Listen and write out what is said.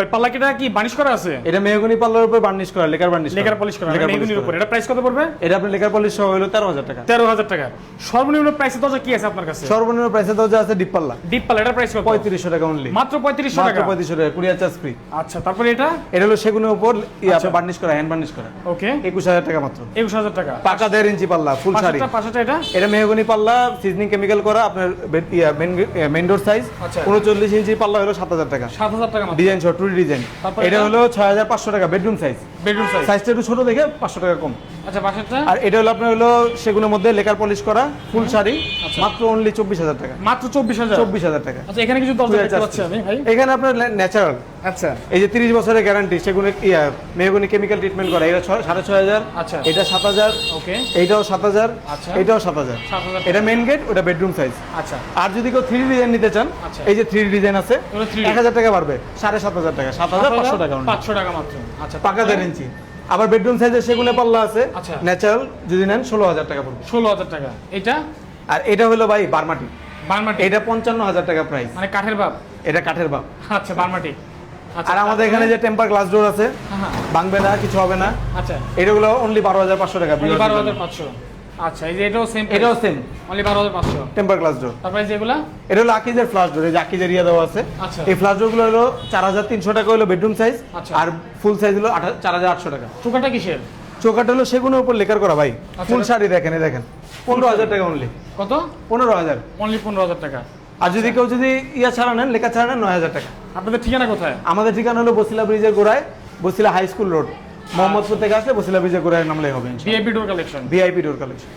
ভাই পাল্লা কিটা কি বানিশ করা আছে? এটা মেহগনি পাল্লার উপর বার্নিশ করা লেকার বার্নিশ লেকার পলিশ করা মেগুনির উপর। এটা প্রাইস কত পড়বে? এটা আপনার লেকার পলিশ সহ হলো তেরো হাজার টাকা। তেরো হাজার টাকা। সর্বনিম্ন প্রাইসে দরজা কি আছে আপনার কাছে? সর্বনিম্ন প্রাইসে দরজা আছে ডিপ পাল্লা। ডিপ পাল্লা এটা প্রাইস কত? পঁয়ত্রিশশো টাকা অনলি মাত্র পঁয়ত্রিশশো মাত্র টাকা? পঁয়ত্রিশশো টাকা কুড়িয়ার চার্জ ফ্রি আচ্ছা তারপরে এটা? এটা হলো সেগুনের উপর আচ্ছা। বার্নিশ করা হ্যান্ড বার্নিশ করা। ওকে। একুশ হাজার টাকা মাত্র। একুশ হাজার টাকা। পাকা দেড় ইঞ্চি পাল্লা ফুল শাড়ি। পাঁচটা এটা? এটা মেহগনি পাল্লা সিজনিং কেমিক্যাল করা আপনার মেন ডোর সাইজ আচ্ছা। উনচল্লিশ ইঞ্চি পাল্লা হলো সাত হাজার টাকা। সাত হাজার টাকা মাত্র। ডিজাইন সহ টুরি ডিজাইন। এটা? হলো ছয় হাজার পাঁচশো টাকা বেডরুম সাইজ বেডরুম সাইজ সাইজটা একটু ছোট দেখে পাঁচশো টাকা কম। আচ্ছা পাঁচটা আর এটা হলো আপনার হলো সেগুলোর মধ্যে লেকার পলিশ করা ফুল শাড়ি। মাত্র অনলি চব্বিশ হাজার টাকা। মাত্র চব্বিশ হাজার? চব্বিশ হাজার টাকা। আচ্ছা এখানে কিছু দরজা দেখতে পাচ্ছি আমি ভাই। এখানে আপনার ন্যাচারাল আচ্ছা। এই যে তিরিশ বছরের গ্যারান্টি সেগুলো মেহগনি কেমিক্যাল ট্রিটমেন্ট করা এটা সাড়ে ছয় হাজার আচ্ছা। এটা সাত হাজার ওকে। এইটাও সাত হাজার আচ্ছা। এটাও সাত হাজার। এটা মেন গেট ওটা বেডরুম সাইজ আচ্ছা। আর যদি কেউ থ্রি ডিজাইন নিতে চান আচ্ছা। এই যে থ্রি ডিজাইন আছে এক হাজার টাকা বাড়বে সাড়ে সাত হাজার টাকা সাত হাজার পাঁচশো টাকা পাঁচশো টাকা মাত্র। আচ্ছা পাকা দেড় ইঞ্চি আবার বেডরুম সাইজের সেগুলো পাল্লা আছে আচ্ছা। ন্যাচারাল যদি নেন ষোলো হাজার টাকা পড়বে। ষোলো হাজার টাকা। এটা আর এটা হলো ভাই বারমাটি। বারমাটি। এটা পঞ্চান্ন হাজার টাকা প্রাইস মানে কাঠের বাপ? এটা কাঠের বাপ। আচ্ছা বারমাটি। আচ্ছা আর আমাদের এখানে যে টেম্পার গ্লাস ডোর আছে হ্যাঁ ভাঙবে না কিছু হবে না। আচ্ছা। এটাগুলো অনলি বারো হাজার পাঁচশো টাকা বারো হাজার পাঁচশো। আচ্ছা এই যে এটাও সেম এটাও সেম অনলি বারো হাজার পাঁচশো। টেম্পার গ্লাস ডোর তারপরে যেগুলা এটা হলো আকিজের ফ্লাশ ডোর এই যে আকিজের ইয়া দেওয়া আছে। আচ্ছা। এই ফ্লাশ ডোরগুলো হলো চার হাজার তিনশো টাকা হলো বেডরুম সাইজ আচ্ছা। আর ফুল সাইজ হলো চার হাজার আটশো টাকা। চোখাটা কিসের? চৌকাটা হলো সেগুনের উপর লেকার করা ভাই। আচ্ছা। ফুল শাড়ি দেখেন এই দেখেন। পনেরো হাজার টাকা অনলি কত? পনেরো হাজার। অনলি পনেরো হাজার টাকা। আর যদি কেউ যদি ইয়া ছাড়া নেন লেখা ছাড়া নেন নয় হাজার টাকা। আপনাদের ঠিকানা কোথায়? আমাদের ঠিকানা হলো বসিলা ব্রিজের গোড়ায় Basila high school road Mohammadpur থেকে আসলে বসিলা ব্রিজের গোড়ায় নামলে হবে VIP door collection VIP door collection